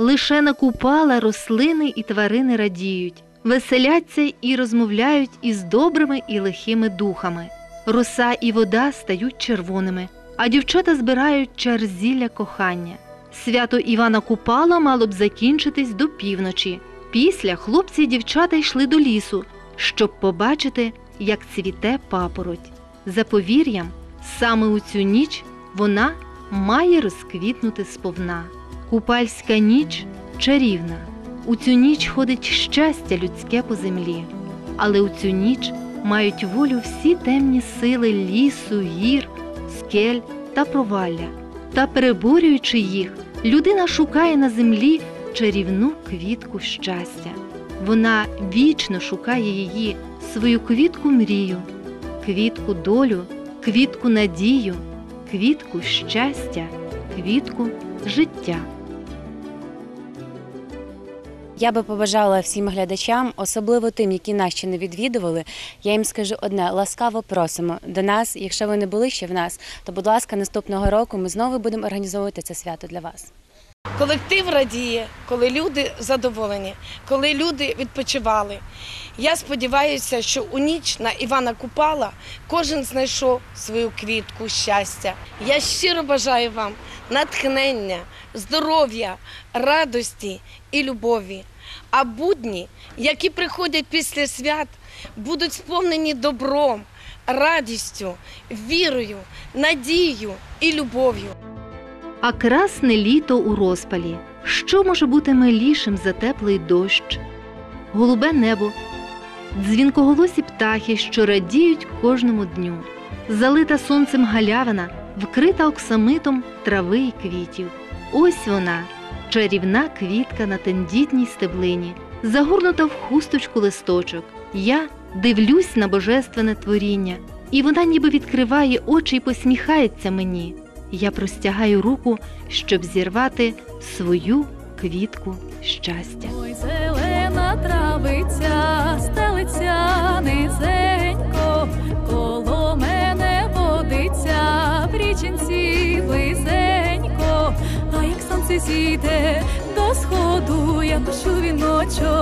Лише на купала рослини і тварини радіють, веселяться і розмовляють із добрими і лихими духами. Роса і вода стають червоними, а дівчата збирають чар зілля кохання. Свято Івана Купала мало б закінчитись до півночі. Після хлопці і дівчата йшли до лісу, щоб побачити, як цвіте папороть. За повір'ям, саме у цю ніч вона має розквітнути сповна. Купальська ніч чарівна. У цю ніч ходить щастя людське по землі, але у цю ніч мають волю всі темні сили лісу, гір, скель та провалля. Та переборюючи їх, людина шукає на землі чарівну квітку щастя. Вона вічно шукає її, свою квітку мрію, квітку долю, квітку надію, квітку щастя, квітку життя. Я би побажала всім глядачам, особливо тим, які нас ще не відвідували. Я їм скажу одне: ласкаво просимо до нас. Якщо ви не були ще в нас, то будь ласка, наступного року ми знову будемо організовувати це свято для вас. Колектив радіє, коли люди задоволені, коли люди відпочивали. Я сподіваюся, що у ніч на Івана Купала кожен знайшов свою квітку щастя. Я щиро бажаю вам натхнення, здоров'я, радості і любові. А будні, які приходять після свят, будуть сповнені добром, радістю, вірою, надією і любов'ю. А красне літо у розпалі. Що може бути милішим за теплий дощ? Голубе небо, дзвінкоголосі птахи, що радіють кожному дню, залита сонцем галявина, вкрита оксамитом трави й квітів. Ось вона, чарівна квітка на тендітній стеблині, загорнута в хусточку листочок. Я дивлюсь на божественне творіння, і вона ніби відкриває очі і посміхається мені. Я простягаю руку, щоб зірвати свою квітку щастя. Ой, зелена травиця, стелиться цвіте до сходу, я пишу віночок.